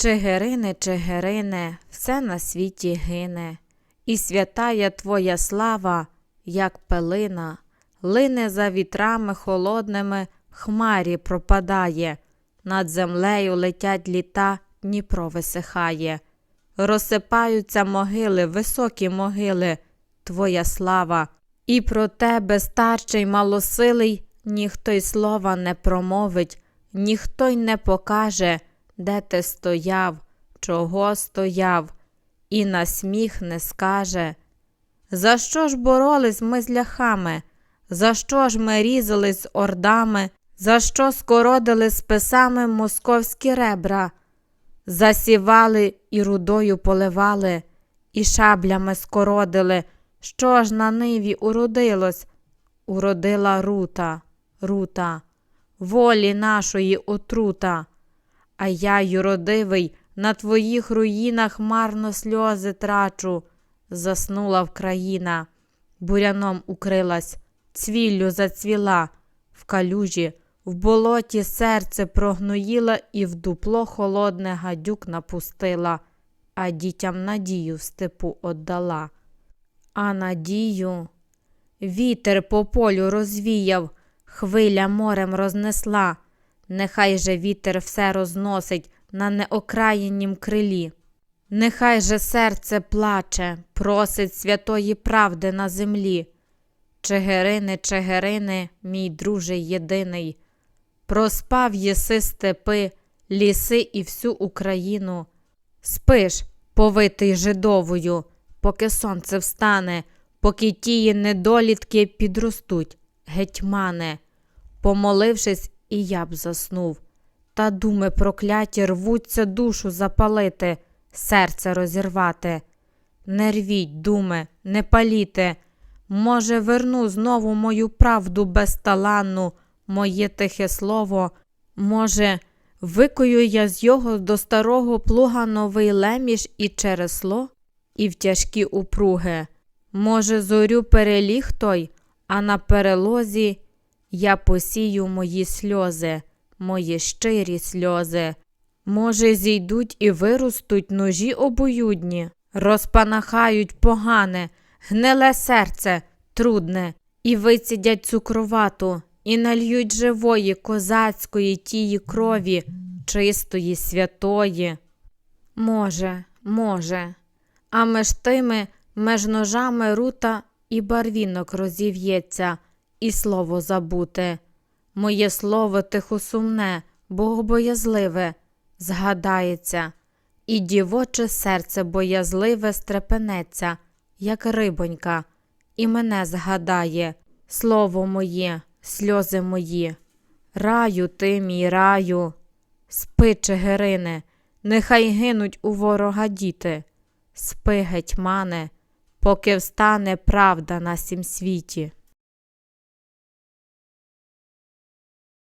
Чигирине, Чигирине, все на світі гине, і святая твоя слава, як пелина, лине за вітрами холодними, хмарі пропадає, над землею летять літа, Дніпро висихає. Розсипаються могили, високі могили, твоя слава, і про тебе, старчий малосилий, ніхто й слова не промовить, ніхто й не покаже, де ти стояв, чого стояв, і на сміх не скаже. За що ж боролись ми з ляхами? За що ж ми різались з ордами? За що скородили списами московські ребра? Засівали і рудою поливали, і шаблями скородили. Що ж на ниві уродилось? Уродила рута, рута, волі нашої отрута. А я, юродивий, на твоїх руїнах марно сльози трачу. Заснула Вкраїна, буряном укрилась, цвіллю зацвіла, в калюжі, в болоті серце прогноїла і в дупло холодне гадюк напустила, а дітям надію в степу отдала. А надію вітер по полю розвіяв, хвиля морем рознесла. Нехай же вітер все розносить на неокраїнім крилі. Нехай же серце плаче, просить святої правди на землі. Чигирини, Чигирини, мій друже єдиний, проспав єси степи, ліси і всю Україну. Спиш, повитий жидовою, поки сонце встане, поки тії недолітки підростуть, гетьмане. Помолившись, і я б заснув. Та думи прокляті рвуться душу запалити, серце розірвати. Не рвіть, думи, не паліте. Може, верну знову мою правду безталанну, моє тихе слово. Може, викою я з його до старого плуга новий леміш і чересло, і в тяжкі упруги. Може, зорю переліг той, а на перелозі я посію мої сльози, мої щирі сльози. Може, зійдуть і виростуть ножі обоюдні, розпанахають погане, гниле серце, трудне, і вицідять цукровату, і нальють живої козацької тії крові, чистої, святої. Може, може, а меж тими, меж ножами рута і барвінок розів'ється, і слово забуте. Моє слово тихосумне, богобоязливе, згадається, і дівоче серце боязливе стрепенеться, як рибонька, і мене згадає, слово моє, сльози мої. Раю ти, мій раю, спи, Чигирине, нехай гинуть у ворога діти. Спи, гетьмане, поки встане правда на сім світі.